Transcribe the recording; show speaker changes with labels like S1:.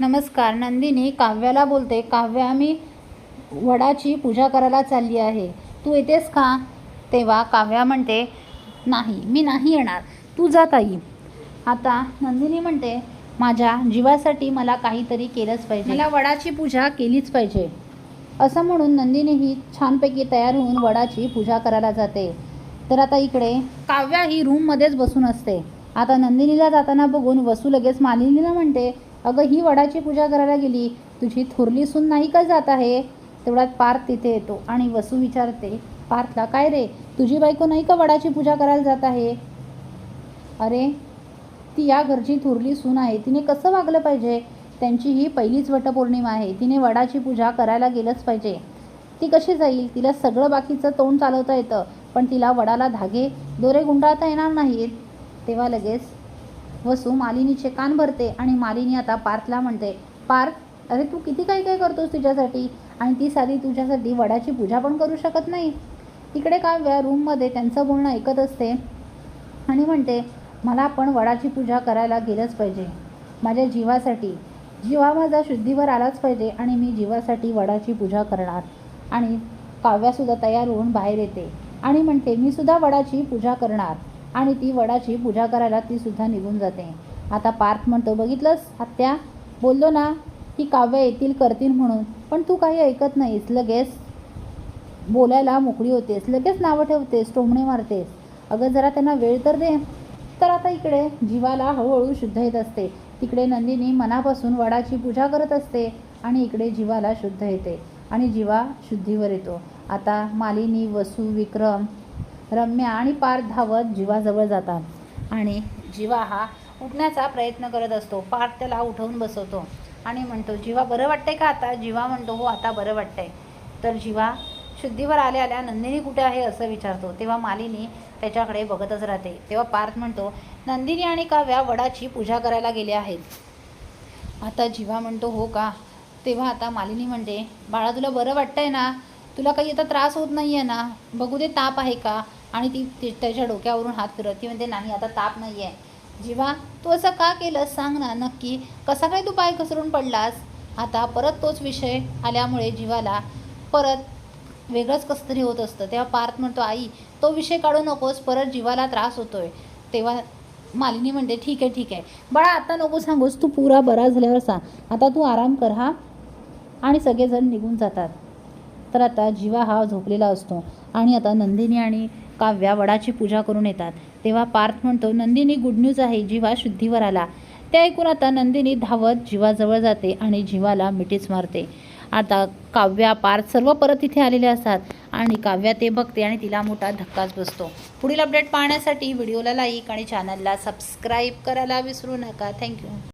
S1: नमस्कार नंदिनी. काव्याला बोलते काव्या मी वडाची पूजा करायला चालली आहे. तू येतेस का? तेव्हा काव्या म्हणते नाही मी नाही येणार. तू जा ताई. आता नंदिनी म्हणते माझ्या जीवासाठी मला काहीतरी केलंच पाहिजे. मला वडाची पूजा केलीच पाहिजे. असं म्हणून नंदिनी ही छानपैकी तयार होऊन वडाची पूजा करायला जाते. तर आता इकडे काव्या ही रूममध्येच बसून असते. आता नंदिनीला जाताना बघून वसू लगेच मालिनीला म्हणते अगं ही वडाची पूजा करायला गेली. तुझी थोरली सून नाही का जात आहे? तेवढ्यात पार्थ तिथे येतो आणि वसू विचारते पार्थला काय रे? तुझी बायको नाही का वडाची पूजा करायला जात आहे? अरे ती या घरची थोरली सून आहे. तिने कसं वागलं पाहिजे? त्यांची ही पहिलीच वटपौर्णिमा आहे. तिने वडाची पूजा करायला गेलंच पाहिजे. ती कशी जाईल? तिला सगळं बाकीचं तोंड चालवता येतं पण तिला वडाला धागे दोरे गुंडाळता येणार नाहीत. तेव्हा लगेच वसू मालिनीचे कान भरते आणि मालिनी आता पार्थला म्हणते पार्थ अरे तू किती काही काय करतोस तुझ्यासाठी? आणि ती साधी तुझ्यासाठी वडाची पूजा पण करू शकत नाही. तिकडे काव्या रूममध्ये त्यांचं बोलणं ऐकत असते आणि म्हणते मला पण वडाची पूजा करायला गेलंच पाहिजे माझ्या जीवासाठी. जीवा माझा शुद्धीवर आलाच पाहिजे आणि मी जीवासाठी वडाची पूजा करणार. आणि काव्यासुद्धा तयार होऊन बाहेर येते आणि म्हणते मी सुद्धा वडाची पूजा करणार. आणि ती वडाची पूजा करायला ती सुद्धा निघून जाते. आता पार्थ म्हणतो बघितलंस? आत्या बोललो ना की काव्य येतील करतील म्हणून. पण तू काही ऐकत नाहीस लगेच बोलायला मोकळी होतेस लगेच नावं ठेवतेस टोमणे मारतेस. अगं जरा त्यांना वेळ तर दे. तर आता इकडे जीवाला हळूहळू शुद्ध येत असते. तिकडे नंदिनी मनापासून वडाची पूजा करत असते आणि इकडे जीवाला शुद्ध येते आणि जीवा शुद्धीवर येतो. आता मालिनी वसू विक्रम रम्या आणि पार्थ धावत जीवाजवळ जातात. आणि जीवा हा उठण्याचा प्रयत्न करत असतो. पार्थ त्याला उठवून बसवतो आणि म्हणतो जीवा बरं वाटतंय का आता? जीवा म्हणतो हो आता बरं वाटतंय. तर जीवा शुद्धीवर आल्या आल्या नंदिनी कुठे आहे? असं विचारतो. तेव्हा मालिनी त्याच्याकडे बघतच राहते. तेव्हा पार्थ म्हणतो नंदिनी आणि काव्या वडाची पूजा करायला गेले आहेत. आता जीवा म्हणतो हो का? तेव्हा आता मालिनी म्हणते बाळा तुला बरं वाटतंय ना? तुला काही आता त्रास होत नाही आहे ना? बघू दे ताप आहे का? आणि ती त्याच्या डोक्यावरून हात फिरत ती म्हणते नाही आता ताप नाही आहे जीवा तू असं का केलंस? सांग ना नक्की. कसा काय तू पाय घसरून पडलास? आता परत तोच विषय आल्यामुळे जीवाला परत वेगळंच कसं तरी होत असतं. तेव्हा पार्थ म्हणतो आई तो विषय काढू नकोस परत जीवाला त्रास होतोय. तेव्हा मालिनी म्हणते ठीक आहे ठीक आहे. बाळा आता नको सांगूस तू पुरा बरा झाल्यावर सांग आता तू आराम कर हा. आणि सगळेजण निघून जातात. तर आता जीवा हा झोपलेला असतो. आणि आता नंदिनी आणि काव्या वडाची पूजा करून येतात. तेव्हा पार्थ म्हणतो नंदिनी गुड न्यूज आहे जीवा शुद्धीवर आला. ते ऐकून आता नंदिनी धावत जीवाजवळ जाते आणि जीवाला मिठीच मारते. आता काव्या पार्थ सर्व परत इथे आलेले असतात आणि काव्या ते बघते आणि तिला मोठा धक्काच बसतो. पुढील अपडेट पाहण्यासाठी व्हिडिओला लाईक आणि चॅनलला सबस्क्राईब करायला विसरू नका. थँक्यू